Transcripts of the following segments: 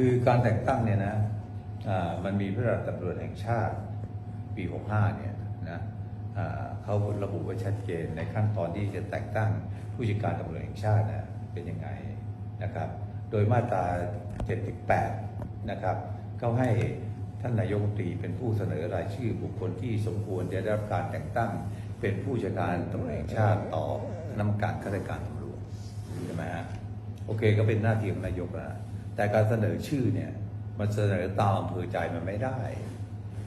คือการแต่งตั้งเนี่ยนะมันมีพระราชบัญญัติตำรวจแห่งชาติปี 65 เนี่ยนะอ่าเขาระบุไว้ชัดเจนในขั้นตอนที่จะแต่งตั้งผู้จัดการตำรวจแห่งชาตินะเป็นยังไงนะครับ โดยมาตรา 78 นะครับเขาให้ท่านนายกรัฐมนตรีเป็นผู้เสนอรายชื่อบุคคลที่สมควรจะได้รับการแต่งตั้ง เป็นผู้จัดการตำรวจแห่งชาติต่อคณะกรรมการข้าราชการตำรวจใช่ไหมฮะโอเคก็เป็นหน้าที่ของนายกนะ แต่การเสนอชื่อเนี่ยมันเสนอตามอำเภอใจมันไม่ได้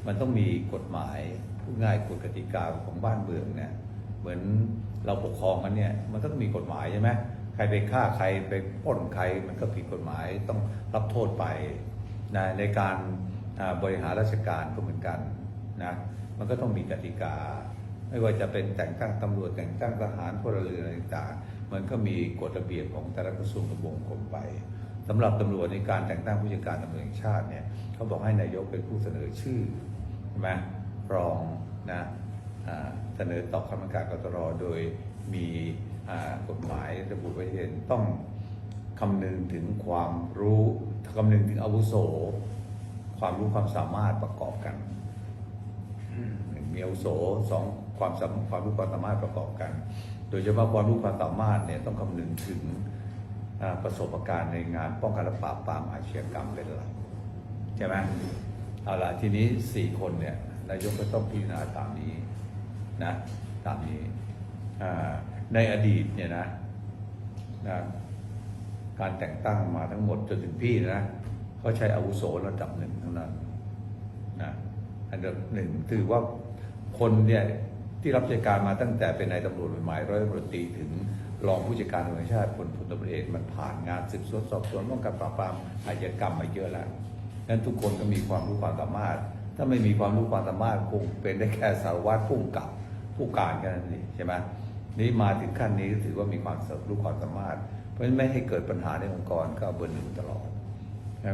มันต้องมีกฎหมายพูดง่ายกฎกติกาของบ้านเมืองเนี่ยเหมือนเราปกครองกันเนี่ยมันต้องมีกฎหมายใช่ไหมใครไปฆ่าใครไปปล้นใครมันก็ผิดกฎหมายต้องรับโทษไปนะในการบริหารราชการก็เหมือนกันนะมันก็ต้องมีกติกา ไม่ว่าจะเป็นแต่งตั้งตำรวจแต่งตั้งทหารพลเรือนอะไรต่างๆมันก็มีกฎระเบียบของแต่ละกระทรวงกับวงกลมไป สำหรับตำรวจในการแต่งตั้งผู้จัดการตำรวจแห่งชาติเนี่ยเขาบอกให้นายกเป็นผู้เสนอชื่อใช่ไหมรองนะเสนอต่อคณะกรรมการกตรโดยมีกฎหมายระบุไว้เห็นต้องคำนึงถึงความรู้คำนึงถึงอาวุโส ความรู้ความสามารถประกอบกันมีอาวุโสสองความสามความรู้ความสามารถประกอบกัน โดยเฉพาะความรู้ความสามารถเนี่ยต้องคำนึงถึง ประสบการณ์ในงานป้องกันและปราบปรามอาชญากรรมเป็นหลักใช่ไหมเอาละทีนี้สี่คนเนี่ยนายกก็ต้องพิจารณาตามนี้นะตามนี้ในอดีตเนี่ยนะนะการแต่งตั้งมาทั้งหมดจนถึงพี่นะเขาใช้อาวุโสระดับหนึ่งเท่านั้นนะอันดับหนึ่งถือว่าคนเนี่ยที่รับราชการมาตั้งแต่เป็นนายตำรวจใหม่ร้อยตำรวจตรีถึง รองผู้จัดการตำรวจแห่งชาติพลพลตำรวจเอกมันผ่านงานสืบสวนสอบสวนป้องกันปราบปรามอาชญากรรมมาเยอะแล้วนั้นทุกคนก็มีความรู้ความสามารถ ถ้าไม่มีความรู้ความสามารถคงเป็นได้แค่สารวัตรผู้กับผู้การแค่นั้นเองใช่ไหมนี่มาถึงขั้นนี้ก็ถือว่ามีความรู้ความสามารถ เพราะฉะนั้นไม่ให้เกิดปัญหาในองค์กรก็เบอร์หนึ่งตลอด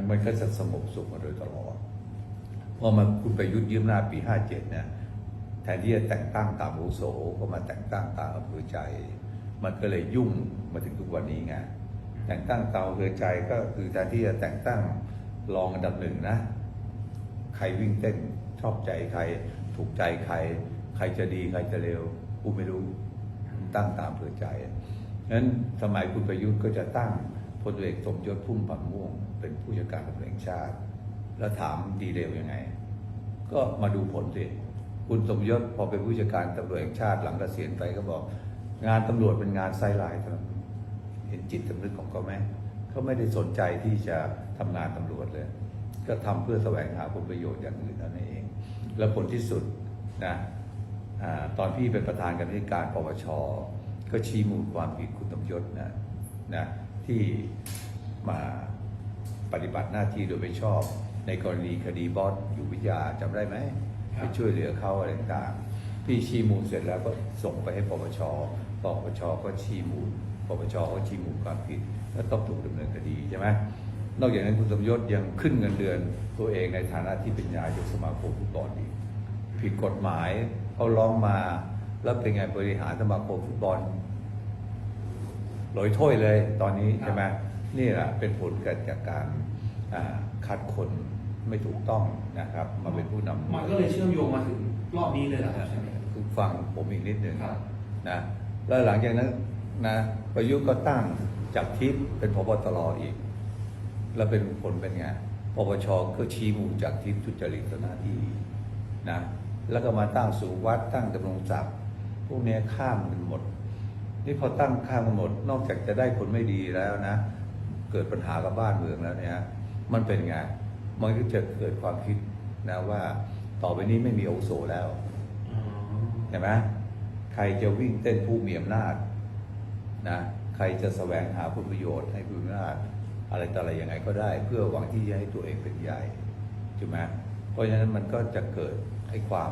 มันก็จะสงบสุขมาโดยตลอดพอมาคุณไปยุทธ์ยืมหน้าปี 57เนี่ยแทนที่จะแต่งตั้งตามอุโสก็มาแต่งตั้งตามอำเภอใจ มันก็เลยยุ่งมาถึงทุกวันนี้ไงแต่งตั้งตามอำเภอใจก็คือแทนที่จะแต่งตั้งรองอันดับหนึ่งนะ ใครวิ่งเต้นชอบใจใคร ถูกใจใคร ใครจะดีใครจะเร็วกูไม่รู้ตั้งตามอำเภอใจนั้นสมัยคุณประยุทธ์ก็จะตั้งพลเอกสมยศพุ่มพันธ์ม่วง เป็นผู้จัดการตำรวจแห่งชาติ แล้วถามดีเร็วยังไง ก็มาดูผลสิคุณสมยศพอเป็นผู้จัดการตำรวจแห่งชาติหลังเกษียณไปก็บอก งานตำรวจเป็นงานไซไลน์เท่านั้นเห็นจิตสำนึกของเขาไหมเขาไม่ได้สนใจที่จะทำงานตำรวจเลย ก็ทำเพื่อแสวงหาผลประโยชน์อย่างอื่นนั่นเอง แล้วผลที่สุดนะอาตอนพี่เป็นประธานกรรมการปปชก็ชี้มูลความผิดคุณสมยศนะนะที่มาปฏิบัติหน้าที่โดยไม่ชอบ ในกรณีคดีบอสอยู่วิทยาจำได้ไหมครัไปบช่วยเหลือเขาอะไรต่างๆพี่ชี้มูลเสร็จแล้วก็ส่งไปให้ปปช ปปชก็ชี้มูลปปชก็ชี้มูลความผิดแล้วต้องถูกดำเนินคดีใช่ไหมนอกจากนั้นคุณสมยศยังขึ้นเงินเดือนตัวเองในฐานะที่เป็นนายกสมาคมฟุตบอลอีกผิดกฎหมายเขาร้องมาแล้วเป็นไงบริหารสมาคมฟุตบอลลอยถ้วยเลยตอนนี้ครับใช่ไหมนี่แหละเป็นผลเกิดจากการอ่าคัดคนไม่ถูกต้องนะครับ มาเป็นผู้นำมันก็เลยเชื่อมโยงมาถึงรอบนี้เลยเหรอครับใช่ไหมครับคือฟังผมอีกนิดหนึ่งครับนะ แล้วหลังจากนั้นนะประยุทธ์ก็ตั้งจากทิพย์เป็นพบตรอีก แล้วเป็นผลเป็นไงปปชก็ชี้มูลจากทิพย์ทุจริตหน้าที่นะแล้วก็มาตั้งสูวัดตั้งดำรงศักดิ์พวกนี้ข้ามกันหมด นี่พอตั้งข้ามกันหมด นอกจากจะได้ผลไม่ดีแล้วนะ เกิดปัญหากับบ้านเมืองแล้วเนี่ยมันเป็นไงมันก็จะเกิดความคิดนะว่า ต่อไปนี้ไม่มีโอโสแล้วเห็นไหม ใครจะวิ่งเต้นผู้มีอำนาจนะใครจะแสวงหาผลประโยชน์ให้ผู้มีอำนาจอะไรต่ออะไรยังไงก็ได้ เพื่อหวังที่จะให้ตัวเองเป็นใหญ่ใช่ไหมเพราะฉะนั้นมันก็จะเกิดให้ความ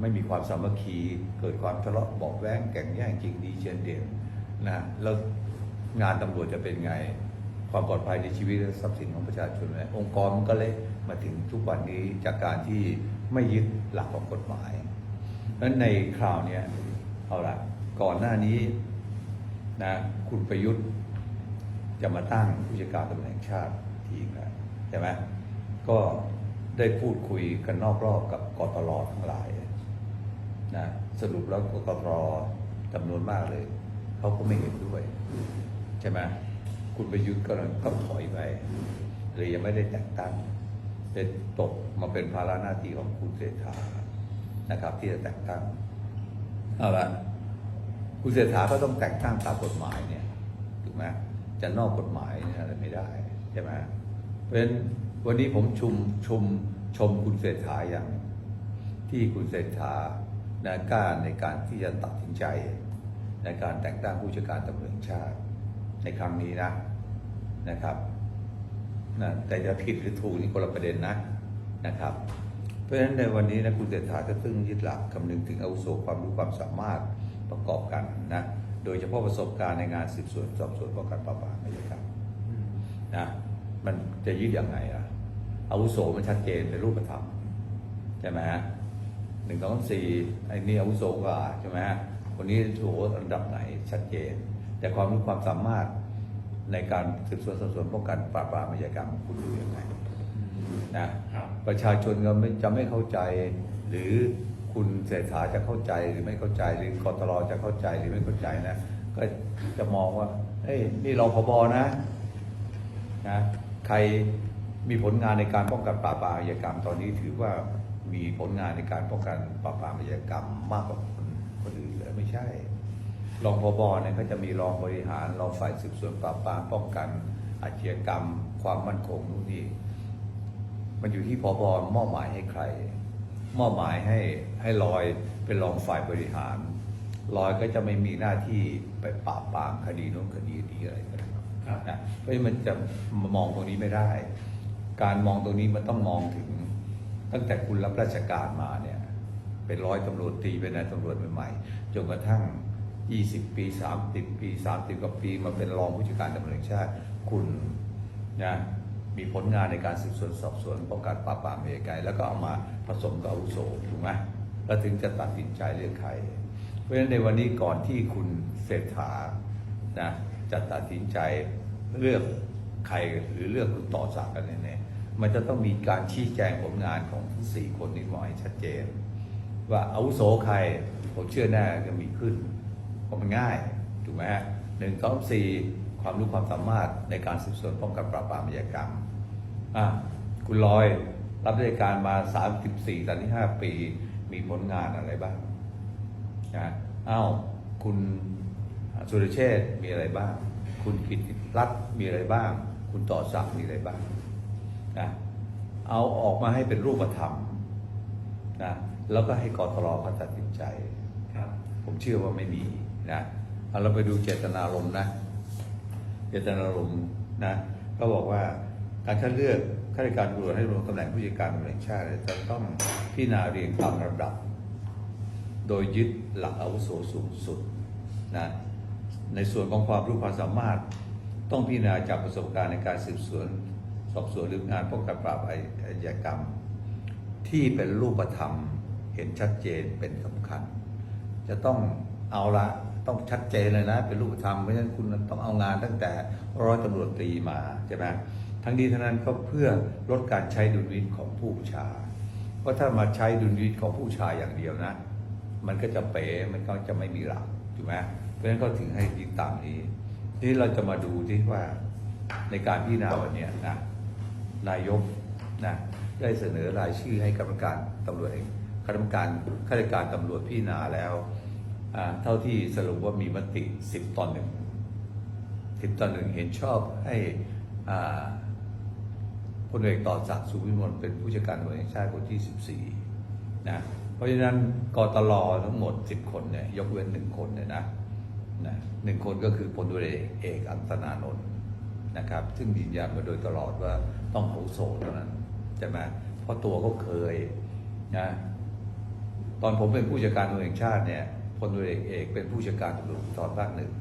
ไม่มีความสามัคคีเกิดความทะเลาะเบาะแว้งแก่งแย่งจริงดีเชียนเด่นนะแล้วงานตำรวจจะเป็นไง ความปลอดภัยในชีวิตและทรัพย์สินของประชาชนไหมองค์กรมันก็เลยมาถึงทุกวันนี้จากการที่ไม่ยึดหลักของกฎหมาย นั้นในคราวนี้เอาละก่อนหน้านี้นะคุณประยุทธ์จะมาตั้งผู้จัดการตำรวจแห่งชาติทีทีนะใช่ไหมก็ได้พูดคุยกันนอกรอบกับกตลทั้งหลายนะสรุปแล้วกตลจำนวนมากเลยเขาก็ไม่เห็นด้วย ใช่ไหมคุณประยุทธ์ก็ก็ถอยไปเลยยังไม่ได้แต่งตั้งเป็นตกมาเป็นภาระหน้าที่ของคุณเศรษฐา นะครับ ที่จะแต่งตั้งเอาละคุณเศรษฐาก็ต้องแต่งตั้งตามกฎหมายเนี่ยถูกไหมจะนอกกฎหมายเนี่ยอะไรไม่ได้ใช่ไหมเพราะฉะนั้นวันนี้ผมชุมชุมชมคุณเศรษฐาอย่าง ที่คุณเศรษฐานะกล้าในการที่จะตัดสินใจ ในการแต่งตั้งผู้จัดการตำรวจแห่งชาติ ในครั้งนี้นะนะครับนะแต่จะผิดหรือถูกนี่คนละประเด็นนะนะครับ ราะฉะนั้นในวันนี้นะคุณเศรษฐาจะต้องยึดหลักคำนึงถึงอาวุโสความรู้ความสามารถประกอบกันนะโดยเฉพาะประสบการณ์ในงานสืบสวนสอบสวนป้องกันปราบปรามไม่ใช่ครับอืมนะมันจะยึดยังไงล่ะอาวุโสมันชัดเจนเป็นรูปธรรมใช่ไหมฮะหนึ่งสองสี่ไอ้นี่อาวุโสกว่าใช่ไหมฮะคนนี้โอ้โหระดับไหนชัดเจน แต่ความรู้ความสามารถในการสืบสวนสอบสวนป้องกันปราบปรามอาชญากรรมคุณดูยังไง นะครับประชาชนก็ไม่จะไม่เข้าใจ หรือคุณเศรษฐาจะเข้าใจหรือไม่เข้าใจหรือกตรจะเข้าใจหรือไม่เข้าใจนะก็จะมองว่าเฮ้ยนี่รองผบนะนะใครมีผลงานในการป้องกันปราบปรามอาชญากรรมตอนนี้ถือว่ามีผลงานในการป้องกันปราบปรามอาชญากรรมมากกว่าคนคนอื่นเลยไม่ใช่ รองพบเนี่ยก็จะมีรองบริหารรองฝ่ายสืบสวนปราบปรามป้องกันอาชญากรรม ความมั่นคงนู่นนี่ มันอยู่ที่พบมอบหมายให้ใคร มอบหมายให้ให้ลอยเป็นรองฝ่ายบริหารลอยก็จะไม่มีหน้าที่ไปปราบปรามคดีโน้นคดีนี้อะไรก็ได้ครับนะเพราะฉะนั้นมันจะมองตรงนี้ไม่ได้ การมองตรงนี้มันต้องมองถึง ตั้งแต่คุณรับราชการมาเนี่ย เป็นร้อยตำรวจตรีเป็นนายตำรวจใหม่ๆจนกระทั่ง 20 ปี 30 ปี 30 กว่าปีมาเป็นรองผู้จัดการตำรวจแห่งชาติคุณนะ มีผลงานในการสืบสวนสอบสวนป้องกันปราบปรามเอกายแล้วก็เอามาผสมกับอาวุโสถูกไหมแล้วถึงจะตัดสินใจเลือกใคร เพราะฉะนั้นในวันนี้ก่อนที่คุณเศรษฐานะจะตัดสินใจเลือกใครหรือเลือกคุณต่อจากกันเนี่ยมันจะต้องมีการชี้แจงผลงานของทั้งสี่คนนี้มาให้ชัดเจน ว่าอาวุโสใครผมเชื่อแน่จะมีขึ้นเพราะมันง่ายถูกไหมฮะหนึ่งสองสี่ความรู้ความสามารถในการสืบสวนป้องกันปราบปรามอาชญากรรม อะคุณลอยรับราชการมา 34ตอนที่5ปี มีผลงานอะไรบ้างนะอ้าวคุณสุรเชษฐ์มีอะไรบ้าง คุณกิติรัตน์มีอะไรบ้าง คุณต่อศักดิ์มีอะไรบ้างนะเอาออกมาให้เป็นรูปธรรมนะแล้วก็ให้กตรเขาตัดสินใจครับผมเชื่อว่าไม่มีนะเอาเราไปดูเจตนารมณ์นะ เจตนารมณ์นะ ก็บอกว่า การคัดเลือกข้าราชการตำรวจให้ลงตำแหน่งผู้จัดการตำรวจแห่งชาติจะต้องพิจารณาเรียงตามระดับ โดยยึดหลักอาวุโสสูงสุดนะในส่วนของความรู้ความสามารถต้องพิจารณาจากประสบการณ์ในการสืบสวน สอบสวนหรืองานป้องกันปราบอาชญากรรม ที่เป็นรูปธรรมเห็นชัดเจนเป็นสำคัญ จะต้องเอาละต้องชัดเจนเลยนะ เป็นรูปธรรมเพราะฉะนั้นคุณต้องเอางานตั้งแต่ร้อยตำรวจตรีมาใช่ไหม ทั้งนี้ทั้งนั้นก็เพื่อลดการใช้ดุลวินของผู้บัญชา เพราะถ้ามาใช้ดุลวินของผู้ชายอย่างเดียวนะ มันก็จะเป๋มันก็จะไม่มีหลักถูกไหมเพราะฉะนั้นก็ถึงให้ยึดตามนี้ทีนี้เราจะมาดูที่ว่าในการพิจารณาวันนี้นะนายกนะได้เสนอรายชื่อให้กรรมการตำรวจเองคณะกรรมการข้าราชการตำรวจพิจารณาแล้วเท่าที่สรุปว่ามีมติ 10ต่อหนึ่งสิบต่อหนึ่งเห็นชอบให้อ่า พลเอกต่อศักดิ์สุวิมลเป็นผู้จัดการตำรวจแห่งชาติคนที่ 14 นะ เพราะฉะนั้นกตลทั้งหมด 10 คนเนี่ยยกเว้นหนึ่งคนเนี่ยนะนะหนึ่งคนก็คือพลตุเอกเอกอังสนานนท์นะครับ ซึ่งยืนยันมาโดยตลอดว่าต้องอาวุโสเท่านั้นใช่ไหมเพราะตัวเขาเคยนะตอนผมเป็นผู้จัดการตำรวจแห่งชาติเนี่ยพลตำรวจเอกเอกเป็นผู้จัดการตำรวจภูธรภาคหนึ่ง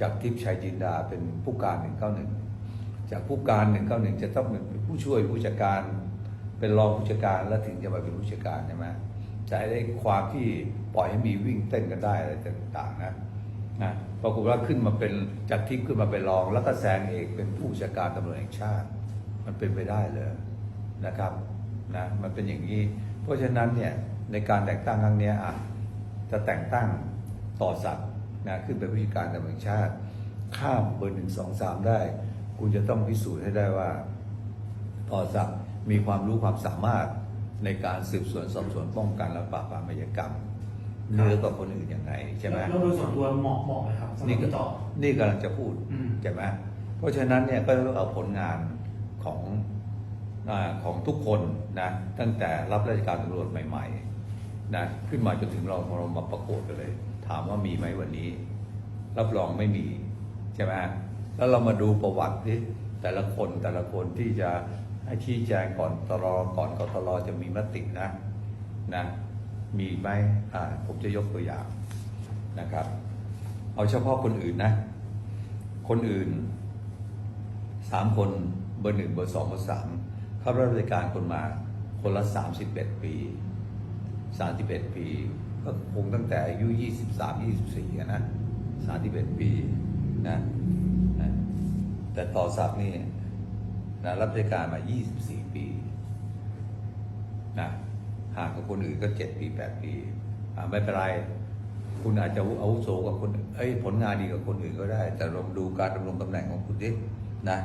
จากทิพย์ชัยจินดาเป็นผู้การหนึ่งเก้าหนึ่งจากผู้การหนึ่งเก้าหนึ่งจะต้องเป็น ผู้ช่วยผู้จัดการ เป็นรองผู้จัดการแล้วถึงจะมาเป็นผู้จัดการใช่ไหมจะได้ความที่ปล่อยให้มีวิ่งเต้นกันได้อะไรต่างๆนะนะปรากฏว่าขึ้นมาเป็นจากทิพย์ขึ้นมาเป็นรอง แล้วก็แซงเอกเป็นผู้จัดการตำรวจแห่งชาติ มันเป็นไปได้เลยนะครับนะมันเป็นอย่างนี้เพราะฉะนั้นเนี่ยในการแต่งตั้งครั้งนี้อะจะแต่งตั้งต่อสัตว์นะขึ้นเป็นผู้จัดการตำรวจแห่งชาติ ข้ามเบอร์หนึ่งสองสามได้ คุณจะต้องพิสูจน์ให้ได้ว่า ต่อสักดิ์มีความรู้ความสามารถในการสืบสวนสอบสวนป้องกันและปราบปรามอาชญากรรมเหนือกว่าคนอื่นยังไงใช่ไหมแล้วโดยส่วนตัวเหมาะเหมาะไหมครับสำหรับนี่ก็พี่ต่อนี่กำลังจะพูดอืมใช่ไหมเพราะฉะนั้นเนี่ยก็ต้องเอาผลงานของอาของทุกคนนะตั้งแต่รับราชการตำรวจใหม่ๆนะขึ้นมาจนถึงเราเรามาประกวดกันเลย ถามว่ามีไหมวันนี้ รับรองไม่มีใช่ไหมแล้วเรามาดูประวัติที่แต่ละคนแต่ละคนที่จะให้ ชี้แจงก่อนตรอก่อนกตรจะมีมตินะนะมีไหมอ่าผมจะยกตัวอย่างนะครับ เอาเฉพาะคนอื่นนะ คนอื่นสามคนเบอร์หนึ่งเบอร์สองเบอร์สามเข้ารับราชการคนมาคนละสามสิบเอ็ดปีสามสิบเอ็ดปี ก็คงตั้งแต่อายุยี่สิบสามยี่สิบสี่นะสามสิบเอ็ดปีนะแต่ต่อศักนี่ นะรับราชการมายี่สิบสี่ปีนะห่างกับคนอื่นก็เจ็ดปีแปดปีไม่เป็นไร คุณอาจจะอาวุโสกว่าคนเอ้ยผลงานดีกว่าคนอื่นก็ได้ แต่ลองดูการดำรงตำแหน่งของคุณดินะ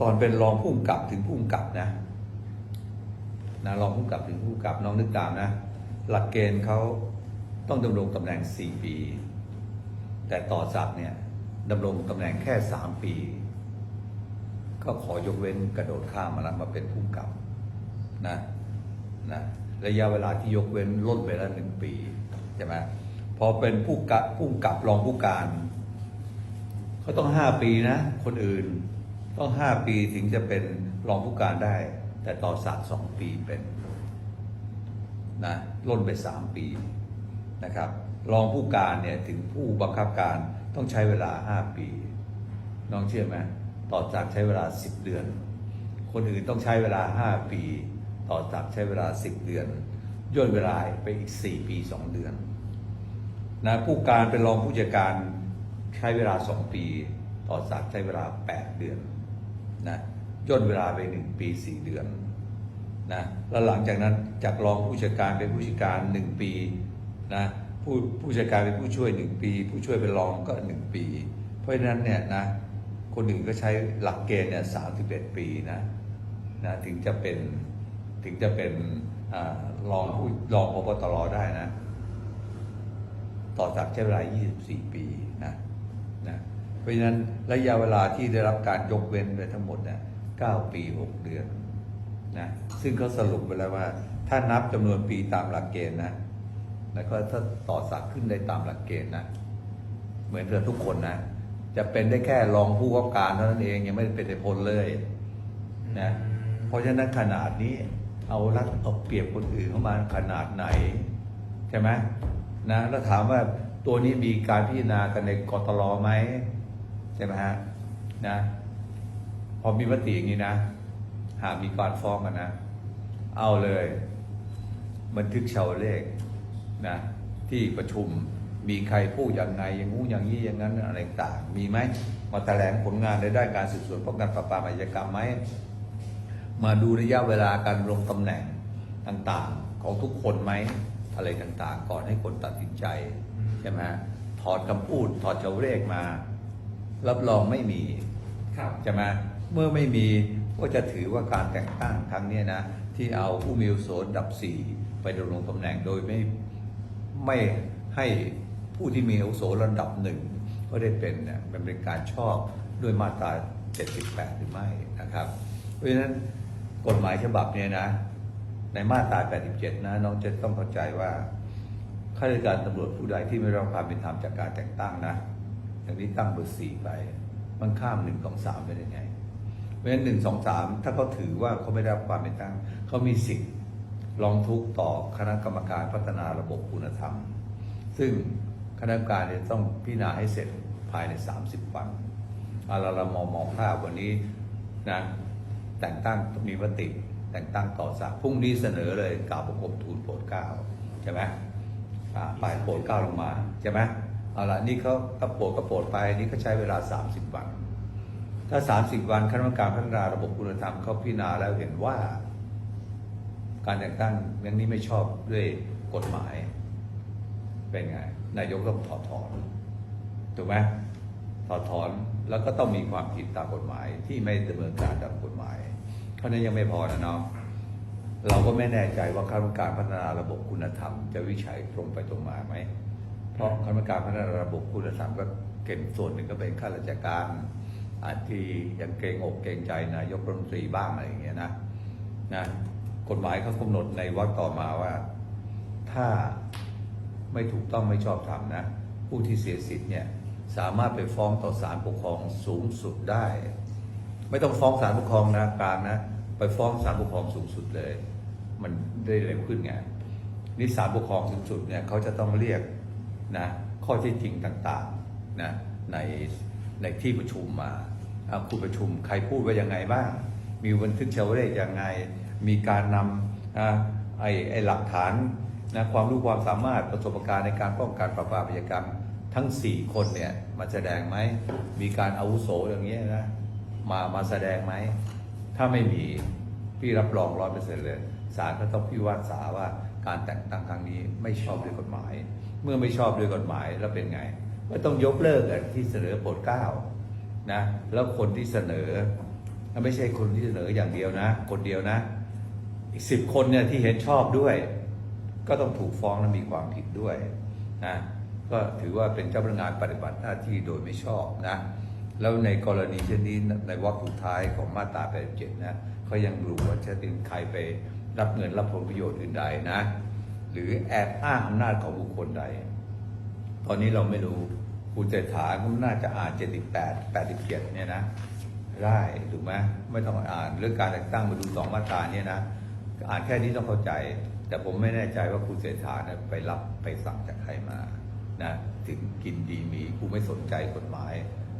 ตอนเป็นรองผู้กำกับถึงผู้กำกับนะนะรองผู้กำกับถึงผู้กำกับน้องนึกตามนะ หลักเกณฑ์เขาต้องดำรงตำแหน่ง 4 ปี แต่ต่อศักเนี่ยดำรงตำแหน่งแค่ 3 ปี ก็ขอยกเว้นกระโดดข้ามมาแล้วมาเป็นผู้กับนะนะระยะเวลาที่ยกเว้นลดไปแล้วหนึ่งปีใช่ไหมพอเป็นผู้กะผู้กำกับรองผู้การเขาต้องห้าปีนะ คนอื่นต้องห้าปีถึงจะเป็นรองผู้การได้ แต่ต่อสักดิ์สองปีเป็นนะล่นไปสามปีนะครับ รองผู้การเนี่ยถึงผู้บังคับการต้องใช้เวลาห้าปี น้องเชื่อไหม ต่อจากใช้เวลาสิบเดือน คนอื่นต้องใช้เวลาห้าปี ต่อจากใช้เวลาสิบเดือน ย่นเวลาไปอีกสี่ปีสองเดือนนะผู้การเป็นรองผู้จัดการใช้เวลาสองปี ต่อสักใช้เวลาแปดเดือนนะย่นเวลาไปหนึ่งปีสี่เดือนนะแล้วหลังจากนั้นจากรองผู้จัดการเป็นผู้จัดการหนึ่งปีนะผู้ผู้จัดการเป็นผู้ช่วยหนึ่งปี ผู้ช่วยเป็นรองก็หนึ่งปี เพราะฉะนั้นเนี่ยนะ คนอื่นก็ใช้หลักเกณฑ์เนี่ยสามสิบเอ็ดปีนะนะถึงจะเป็นถึงจะเป็นอรองผู้รองพบตรได้นะ ต่อจากใช้เวลา 24 ปีนะนะเพราะฉะนั้นระยะเวลาที่ได้รับการยกเว้นไปทั้งหมดเนี่ย9ปี 6 เดือนนะซึ่งเขาสรุปไปแล้วว่า ถ้านับจำนวนปีตามหลักเกณฑ์นะแล้วก็ถ้าต่อสักขึ้นได้ตามหลักเกณฑ์นะ เหมือนกับทุกคนนะ จะเป็นได้แค่รองผู้ว่าการเท่านั้นเองยังไม่ได้เป็นในพลเลยนะเพราะฉะนั้นขนาดนี้เอารัดเอาเปรียบคนอื่นเข้ามาขนาดไหน ใช่ไหมนะแล้วถามว่าตัวนี้มีการพิจารณากันในกตลไหมใช่ไหมฮะนะพอมีมติอย่างนี้นะ หากมีการฟ้องกันนะ เอาเลย บันทึกชาวเลขนะ ที่ประชุม มีใครพูดอย่างไงอย่างงู้อย่างนี้อย่างนั้นอะไรต่างมีไหมมาแถลงผลงานในด้านการสืบสวนป้องกันปราบปรามอาชญากรรมไหมมาดูระยะเวลาการลงตำแหน่งต่างๆ ของทุกคนไหมอะไรต่างๆ ก่อนให้คนตัดสินใจใช่ไหมฮะถอดคำพูดถอดเจ้าเลขมา รับรองไม่มีครับใช่ไหมเมื่อไม่มีก็จะถือว่าการแต่งตั้งครั้งเนี้ยนะ ที่เอาผู้มีอาวุโสอันดับสี่ไปดำรงตำแหน่งโดยไม่ไม่ให้ ผู้ที่มีอาวุโสระดับหนึ่งก็ได้เป็นเนี่ยมันเป็นการชอบด้วยมาตรา 78 หรือไม่นะครับ เพราะฉะนั้นกฎหมายฉบับนี้นะ ในมาตรา 87 นะน้องจะต้องเข้าใจว่าข้าราชการตำรวจผู้ใดที่ไม่รับความเป็นธรรมจากการแต่งตั้งนะอย่างนี้ตั้งเบอร์สี่ไป มันข้ามหนึ่งสองสามไปได้ไง เพราะฉะนั้นหนึ่งสองสามถ้าเขาถือว่าเขาไม่ได้รับความเป็นธรรมเขามีสิทธิ์ร้องทุกข์ต่อคณะกรรมการพัฒนาระบบคุณธรรม ซึ่ง คณะกรรมการจะต้องพิจารณาให้เสร็จภายใน 30 วันเอาเราเรามองมองภาพวันนี้นะแต่งตั้งมีมติแต่งตั้งต่อสักพรุ่งนี้เสนอเลยกล่าวประกบทูลโปรดเกล้าใช่ไหมอ่าไปโปรดเกล้าลงมาใช่ไหมเอาละนี่เขาก็โปรดก็โปรดไปนี่ก็ใช้เวลา 30 วัน ถ้า 30 วันคณะกรรมการพัฒนาระบบคุณธรรมเขาพิจารณาแล้วเห็นว่า การแต่งตั้งเรื่องนี้ไม่ชอบด้วยกฎหมายเป็นไง นายกต้องถอดถอนถูกไหมถอดถอนแล้วก็ต้องมีความผิดตามกฎหมายที่ไม่ดำเนินการตามกฎหมายเท่าะนั้นยังไม่พอนะน้องเราก็ไม่แน่ใจว่าคณะกรรมการพัฒนาระบบคุณธรรม จะวิจัยตรงไปตรงมาไหม เพราะคณะกรรมการพัฒนาระบบคุณธรรมก็เก่งส่วนหนึ่งก็เป็นข้าราชการอาจที่ยังเกรงอกเกรงใจนายกรัฐมนตรีบ้างอะไรอย่างเงี้ยนะนะกฎหมายเขากำหนดในวรรคต่อมาว่า ถ้า ไม่ถูกต้องไม่ชอบธรรมนะ ผู้ที่เสียสิทธิ์เนี่ยสามารถไปฟ้องต่อศาลปกครองสูงสุดได้ ไม่ต้องฟ้องศาลปกครองนะกลางนะ ไปฟ้องศาลปกครองสูงสุดเลย มันได้เร็วขึ้นไงนี่ศาลปกครองสูงสุดเนี่ยเขาจะต้องเรียกนะข้อที่จริงต่างๆนะในในที่ประชุมมาอะคุณประชุมใครพูดว่ายังไงบ้าง มีบันทึกเชาวเลขยังไง มีการนำไอ้ไอ้หลักฐาน นะความรู้ความสามารถประสบการณ์ในการป้องกันปราบปรามอาชญากรรมทั้ง 4 คนเนี่ยมาแสดงไหมมีการอาวุโสอย่างเงี้ยนะมามาแสดงไหมถ้าไม่มีพี่รับรองร้อยเปอร์เซ็นต์เลยศาลก็ต้องพิพากษาว่าการแต่งตั้งครั้งนี้ไม่ชอบด้วยกฎหมาย เมื่อไม่ชอบด้วยกฎหมายแล้วเป็นไงก็ต้องยกเลิกที่เสนอโปรดเกล้านะแล้วคนที่เสนอไม่ใช่คนที่เสนออย่างเดียวนะ คนเดียวนะอีกสิบคนเนี่ยที่เห็นชอบด้วย ก็ต้องถูกฟ้องและมีความผิดด้วยนะก็ถือว่าเป็นเจ้าพนักงานปฏิบัติหน้าที่โดยไม่ชอบนะแล้วในกรณีเช่นนี้ในวรรคสุดท้ายของมาตรา87นะเขายังรู้ว่าจะเป็นใครไปรับเงินรับผลประโยชน์อื่นใดนะ หรือแอบอ้างอำนาจของบุคคลใด ตอนนี้เราไม่รู้คุณเศรษฐาก็น่าจะอ่าน 78 87เนี่ยนะได้ถูกไหมไม่ต้องอ่านเรื่องการแต่งตั้งมาดูสองมาตราเนี่ยนะ อ่านแค่นี้ต้องเข้าใจ แต่ผมไม่แน่ใจว่าคุณเศรษฐาเนี่ยไปรับไปสั่งจากใครมานะถึงกินดีมีกูไม่สนใจกฎหมาย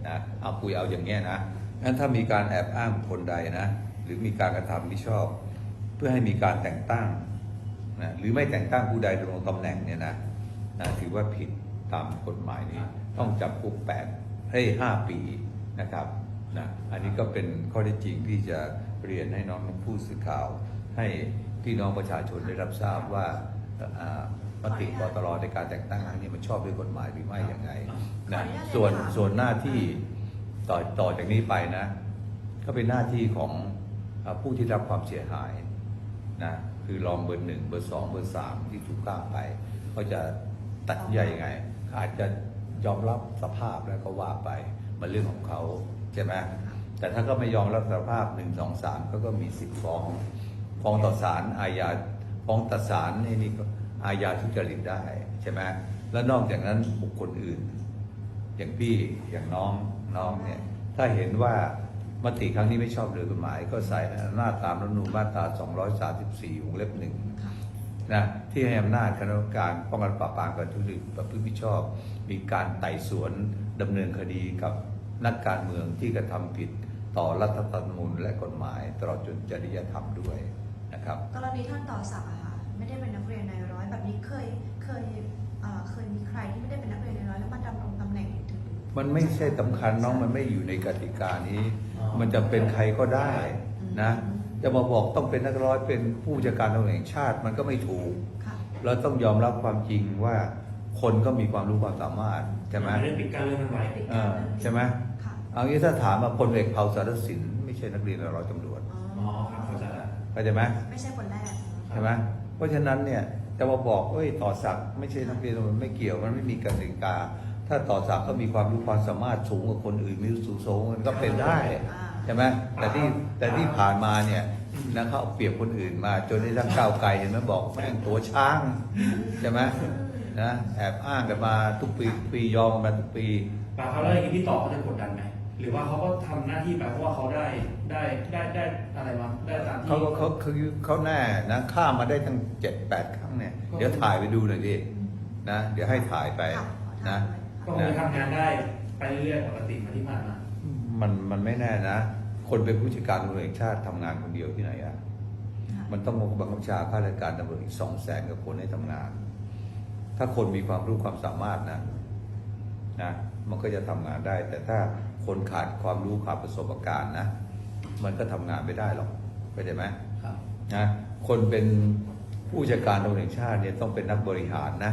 นะเอาคุยเอาอย่างเงี้ยนะงั้นถ้ามีการแอบอ้างคนใดนะหรือมีการกระทำที่ชอบ เพื่อให้มีการแต่งตั้งนะหรือไม่แต่งตั้งผู้ใดดำรงตำแหน่งเนี่ยนะนะถือว่าผิดตามกฎหมายนี้ ต้องจำคุกแปดให้ห้าปีนะครับนะอันนี้ก็เป็นข้อเท็จจริงที่จะเรียนให้น้องผู้สื่อข่าวให้ พี่น้องประชาชนได้รับทราบว่าอ่ามติกตรในการแต่งตั้งครั้งนี้มันชอบด้วยกฎหมายหรือไม่อย่างไรนะส่วนส่วนหน้าที่ต่อต่อจากนี้ไปนะ ก็เป็นหน้าที่ของอ่าผู้ที่รับความเสียหายนะคือรองเบอร์หนึ่งเบอร์สองเบอร์สามที่ถูกกล้างไปเขาจะตัดสินใจยังไง อาจจะยอมรับสภาพแล้วก็ว่าไปมันเรื่องของเขาใช่ไหมแต่ถ้าก็ไม่ยอมรับสภาพหนึ่งสองสามเขาก็มีสิทธิ์ฟ้อง ฟ้องต่อศาลอาญาฟ้องต่อศาลนี่นี่อาญาทุจริตได้ใช่ไหมแล้วนอกจากนั้นบุคคลอื่น อย่างพี่อย่างน้องน้องเนี่ยถ้าเห็นว่ามติครั้งนี้ไม่ชอบโดยกฎหมาย ก็ใส่หน้าจตามรัฐธรรมนูญมาตรา 234วงเล็บหนึ่งนะที่ให้อำนาจคณะกรรมการป้องกันปราบปรามการทุจริตประพฤติมิชอบ มีการไต่สวนดำเนินคดีกับนักการเมืองที่กระทำผิดต่อรัฐธรรมนูญและกฎหมายตลอดจนจริยธรรมด้วย ครับกรณีท่านต่อศักดิ์อะค่ะไม่ได้เป็นนักเรียนในร้อยแบบนี้เคยเคยเอ่อเคยมีใครที่ไม่ได้เป็นนักเรียนในร้อยแล้วมาดำรงตำแหน่งถึงมันไม่ใช่สำคัญน้องมันไม่อยู่ในกติกานี้มันจะเป็นใครก็ได้นะ จะมาบอกต้องเป็นนักร้อยเป็นผู้จัดการตำรวจแห่งชาติมันก็ไม่ถูก ค่ะ เราต้องยอมรับความจริงว่าคนก็มีความรู้ความสามารถใช่ไหมไม่ได้ปิดกั้นเรื่องนั้นไว้เออใช่ไหมค่ะเอางี้ถ้าถามมาพลเอกเผ่าสารสิน ไม่ใช่นักเรียนในร้อยตำรวจ อ๋ออ๋อครับ เข้าใจแล้วเข้าใจไหมไม่ใช่คนแรกใช่ไหมเพราะฉะนั้นเนี่ยจะมาบอกเอ้ยต่อศักดิ์ไม่ใช่นักเรียนตำรวจไม่เกี่ยวมันไม่มีกติกา ถ้าต่อศักดิ์ก็มีความรู้ความสามารถสูงกว่าคนอื่นมีสูงสูงมันก็เป็นได้อ่าใช่ไหมแต่ที่แต่ที่ผ่านมาเนี่ยนะเขาเอาเปรียบคนอื่นมา จนได้ทั้งก้าวไกลเห็นไหมบอกแม่งตัวช้างใช่ไหมนะแอบอ้างกันมาทุกปีทุกปียอมกันมาทุกปีปาเขาแล้วอย่างนี้พี่ต่อเขาจะกดดันไหม หรือว่าเขาก็ทำหน้าที่ไปเพราะว่าเขาได้ได้ได้ได้อะไรมาได้ตามที่ เขาก็เขาคือเขาแน่นะข้ามมาได้ทั้งเจ็ดแปดครั้งเนี่ย เดี๋ยวถ่ายไปดูหน่อยดินะ เดี๋ยวให้ถ่ายไปค่ะขอนะถามเลยค่ะก็คงจะทำงานได้ไปเรื่อยๆปกติเหมาที่ผ่านมา มันมันไม่แน่นะ คนเป็นผู้จัดการตำรวจแห่งชาติทำงานคนเดียวที่ไหนอะค่ะมันต้องบังคับบัญชาข้าราชการตำรวจอีกสองแสนกับคนให้ทำงาน ถ้าคนมีความรู้ความสามารถนะนะ มันก็จะทำงานได้ แต่ถ้า คนขาดความรู้ขาดประสบการณ์นะมันก็ทำงานไม่ได้หรอกเข้าใจไหมครับนะคนเป็นผู้จัดการตำรวจแห่งชาติเนี่ยต้องเป็นนักบริหารนะ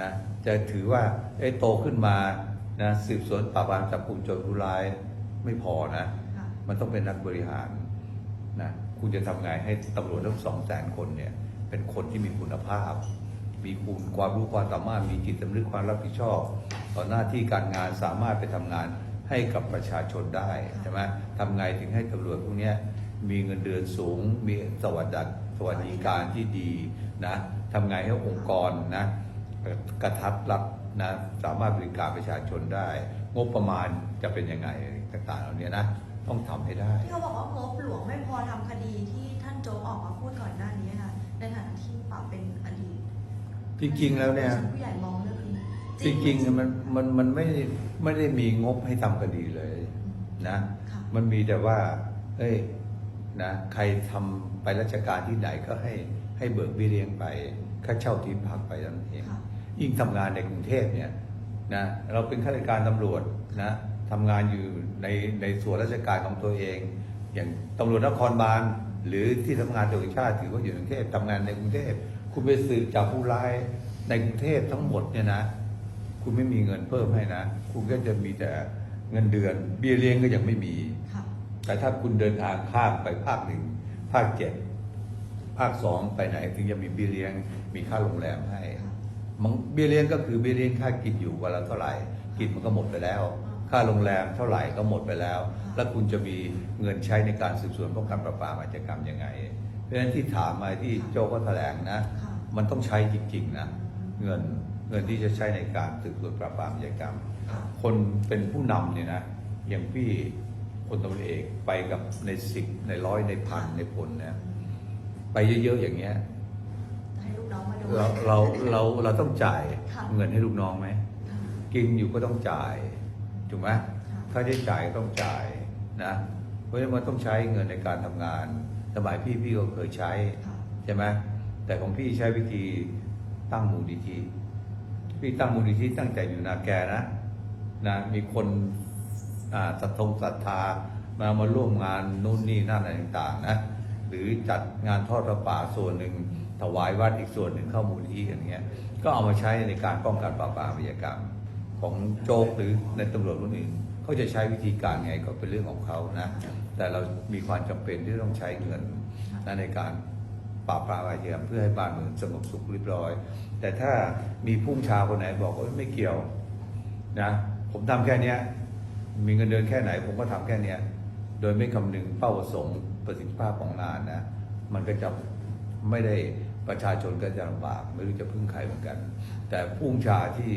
นะจะถือว่าเอ้โตขึ้นมานะสืบสวนปราบปรามจับกลุ่มโจรผู้ร้ายไม่พอนะค่ะมันต้องเป็นนักบริหารนะคุณจะทำไงให้ตำรวจทั้งสองแสนคนเนี่ยเป็นคนที่มีคุณภาพ มีคุณความรู้ความสามารถมีจิตสำนึกความรับผิดชอบ ต่อหน้าที่การงานสามารถไปทำงาน ให้กับประชาชนได้ใช่ไหมทำไงถึงให้ตำรวจพวกเนี้ยมีเงินเดือนสูง มีสวัสดิสวัสดิการที่ดีนะทำไงให้องค์กรนะกระทับรับนะสามารถบริการประชาชนได้ งบประมาณจะเป็นยังไงต่างๆเหล่านี้นะต้องทำให้ได้ที่เขาบอกว่างบหลวงไม่พอทำคดีที่ท่านโจ๊กออกมาพูดก่อนหน้านี้ค่ะในฐานะที่ปราบเป็นอดีตจริงๆแล้วเนี่ยชั้ผู้ใหญ่มองเรื่องนี้ จริงๆมันมันมันไม่ได้ไม่ได้มีงบให้ทำคดีเลยนะ ค่ะ มันมีแต่ว่าเอ้ยนะใครทำไปราชการที่ไหนก็ให้ให้เบิกเบี้ยเลี้ยงไปค่าเช่าที่พักไปนั่นเองค่ะ ยิ่งทำงานในกรุงเทพเนี่ยนะเราเป็นข้าราชการตำรวจนะทำงานอยู่ในในส่วนราชการของตัวเอง อย่างตำรวจนครบาลหรือที่ทำงานตำรวจแห่งชาติถือว่าอยู่ในกรุงเทพทำงานในกรุงเทพคุณไปสืบจับผู้ร้ายในกรุงเทพทั้งหมดเนี่ยนะ คุณไม่มีเงินเพิ่มให้นะ คุณก็จะมีแต่เงินเดือน เบี้ยเลี้ยงก็ยังไม่มี ค่ะ แต่ถ้าคุณเดินทางข้ามไปภาคหนึ่งภาคเจ็ดภาคสองไปไหนถึงจะมีเบี้ยเลี้ยง มีค่าโรงแรมให้ค่ะ มันเบี้ยเลี้ยงก็คือเบี้ยเลี้ยงค่ากินอยู่วันละเท่าไหร่ กินมันก็หมดไปแล้ว ค่าโรงแรมเท่าไหร่ก็หมดไปแล้ว แล้วคุณจะมีเงินใช้ในการสืบสวนป้องกันปราบปรามอาชญากรรมยังไง เพราะฉะนั้นที่ถามมาที่โจก็แถลงนะ ค่ะ มันต้องใช้จริงๆนะ เงิน เงินที่จะใช้ในการสืบสวนปราบปรามอาชญากรรมค่ะคนเป็นผู้นำเนี่ยนะอย่างพี่พลตำรวจเอกไปกับในสิบในร้อยในพันในพลนะไปเยอะๆอย่างเงี้ยให้ลูกน้องมาดูเราเราเราเราต้องจ่ายค่ะเงินให้ลูกน้องไหมค่ะกินอยู่ก็ต้องจ่ายถูกไหมค่ะค่าใช้จ่ายก็ต้องจ่ายนะ เพราะฉะนั้นมันต้องใช้เงินในการทำงาน สมัยพี่พี่ก็เคยใช้ค่ะใช่ไหมแต่ของพี่ใช้วิธีตั้งมูลนิธิ พี่ตั้งมูลนิธิตั้งใจอยู่นาแกนะนะมีคนอ่าศรัทธงศรัทธามามาร่วมงานนู่นนี่นั่นอะไรต่างๆนะหรือจัดงานทอดพระป่าส่วนหนึ่งถวายวัดอีกส่วนหนึ่งเข้ามูลนิธิอย่างเงี้ย ก็เอามาใช้ในการป้องกันปราบปรามอาชญากรรม ของโจ๊กหรือในตำรวจคนอื่นเขาจะใช้วิธีการไงก็เป็นเรื่องของเขานะแต่เรามีความจำเป็นที่ต้องใช้เงินในการปราบปรามอาชญากรรมเพื่อให้บ้านเมืองสงบสุขเรียบร้อย แต่ถ้ามีพุ่งชาวคนไหนบอกว่าไม่เกี่ยวนะผมทำแค่เนี้ย มีเงินเดือนแค่ไหน ผมก็ทำแค่เนี้ย โดยไม่คำนึงเป้าประสงค์ประสิทธิภาพของงานนะ มันก็จะไม่ได้ประชาชนก็จะลำบากไม่รู้จะพึ่งใครเหมือนกัน แต่พุ่งชาที่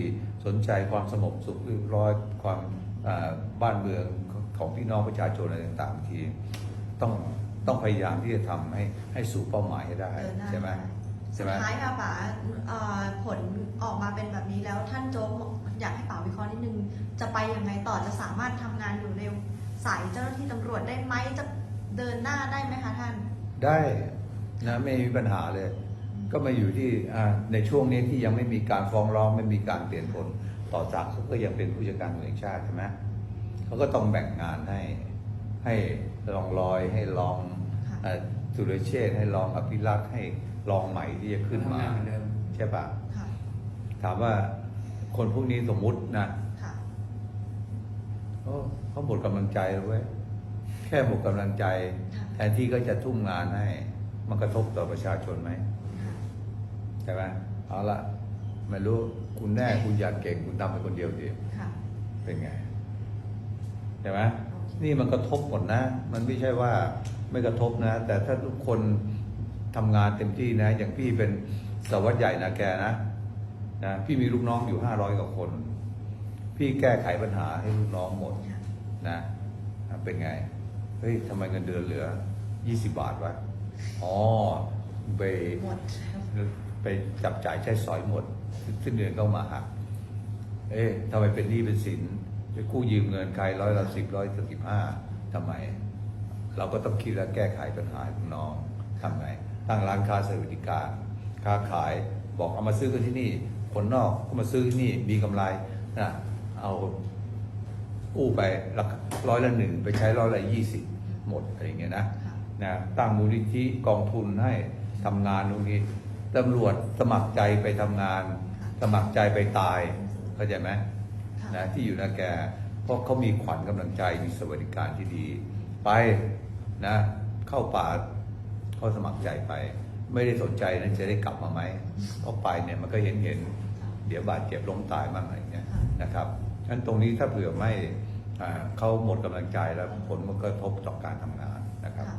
สนใจความสงบสุขเรียบร้อยความอ่าบ้านเมืองของพี่น้องประชาชนอะไรต่างๆบางทีต้องต้องพยายามที่จะทำให้ให้สู่เป้าหมายให้ได้เดินหน้าใช่ไหม ใช่สุไหมดท้ายค่ะป๋าเอ่อผลออกมาเป็นแบบนี้แล้วท่านโจ๊กอยากให้ป๋าวิเคราะห์นิดนึง จะไปยังไงต่อจะสามารถทำงานอยู่ในสายเจ้าหน้าที่ตำรวจได้ไหมจะเดินหน้าได้ไหมคะท่าน ได้นะไม่มีปัญหาเลย ก็มาอยู่ที่อ่าในช่วงนี้ที่ยังไม่มีการฟ้องร้องไม่มีการเปลี่ยนผลต่อจากเขาก็ยังเป็นผู้จัดการตำรวจแห่งชาติใช่ไหมเขาก็ต้องแบ่งงานให้ให้รองลอยให้รองค่ะ เอ่อสุรเชษฐ์ให้รองอภิรักษ์ให้ รองใหม่ที่จะขึ้นมาทำงานเหมือนเดิมใช่ปะค่ะถามว่าคนพวกนี้สมมุตินะค่ะเขาเขาหมดกำลังใจแล้วเว้ยแค่หมดกำลังใจค่ะแทนที่ก็จะทุ่มงานให้ มันกระทบต่อประชาชนไหมค่ะใช่ไหมเอาละไม่รู้คุณแน่คุณอยากเก่งคุณทำไปคนเดียวดิค่ะเป็นไงใช่ไหมนี่มันกระทบหมดนะ มันไม่ใช่ว่าไม่กระทบนะ แต่ถ้าทุกคน ทำงานเต็มที่นะ อย่างพี่เป็นสารวัสดใหญ่นะแกนะนะ พี่มีลูกน้องอยู่ห้าร้อยกว่าคน พี่แก้ไขปัญหาให้ลูกน้องหมดค่ะนะเป็นไง เฮ้ยทำไมเงินเดือนเหลือ20บาทวะอ๋อไปหมดแล้วไปจับจ่ายใช้สอยหมดสิ้นเดือนก็มาหัก เอ๊ะทำไมเป็นหนี้เป็นสินไปกู้ยืมเงินใครร้อยละสิบร้อยละสิบห้าทำไม เราก็ต้องคิดและแก้ไขปัญหาของน้องทำไง ตั้งร้านค้าสวัสดิการค้าขายบอกเอามาซื้อกันที่นี่ คนนอกก็มาซื้อที่นี่มีกำไรนะเอากู้ไปละร้อยละหนึ่งไปใช้ร้อยละยี่สิบหมดอะไรอย่างเงี้ยนะนะตั้งมูลนิธิกองทุนให้ทำงานตรงนี้ตำรวจสมัครใจไปทำงาน สมัครใจไปตายเข้าใจไหมนะที่อยู่นาแกเพราะเขามีขวัญกำลังใจมีสวัสดิการที่ดี ไปนะเข้าป่า เขาสมัครใจไป ไม่ได้สนใจนั้นจะได้กลับมาไหมเพราะไปเนี่ยมันก็เห็นเห็นเดี๋ยวบาดเจ็บล้มตายบ้างอะไรอย่างเงี้ยนะครับฉะนั้นตรงนี้ถ้าเผื่อไม่อ่าเขาหมดกำลังใจแล้วผลมันก็กระทบต่อการทำงานนะครับค่ะ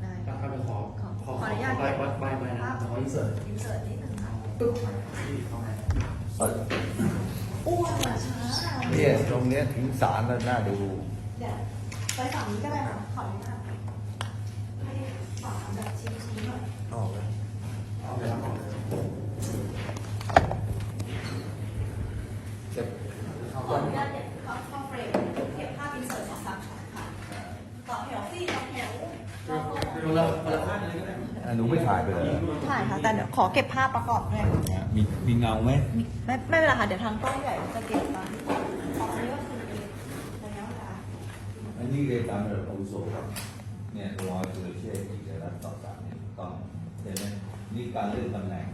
ได้ถ้าไปขอขอขอขออนุญาตใบใบใบใบนะขออินเสิร์ตอินเสิร์ตนิดนึงค่ะปึ๊บที่เข้ามาอ้วนอะช้าเนี่ยตรงเนี้ยถึงศาลแล้วน่าดูเดี๋ยวไปฝั่งนี้ก็ได้ค่ะขออนุญาตให้ฝั่งแบบชี้ๆหน่อย เอาเลยครับเอาเลย ขออนุญาตเก็บเข้าเข้าเฟรมเก็บภาพอินเสิร์ตสองสามช็อตค่ะต่อแถวสี่ต่อแถวต่อแถว คนละคนละท่านเลยก็ได้ อะห นูไม่ถ่ายไปเลยถ่ายค่ะแต่เดี๋ยวขอเก็บภาพประกอบด้วยมีมีเงาไหมไม่ไม่เป็นไรค่ะเดี๋ยวทางกล้องใหญ่จะเก็บมาขออันนี้ก็คือระยะเวลาอันนี้เรียนตามระดับอาวุโสครับเนี่ยร้อยสุรเชษฐ์กิจรัตน์ต่อจากเนี่ยต้องเห็นไหมนี่การเลื่อนตำแหน่ง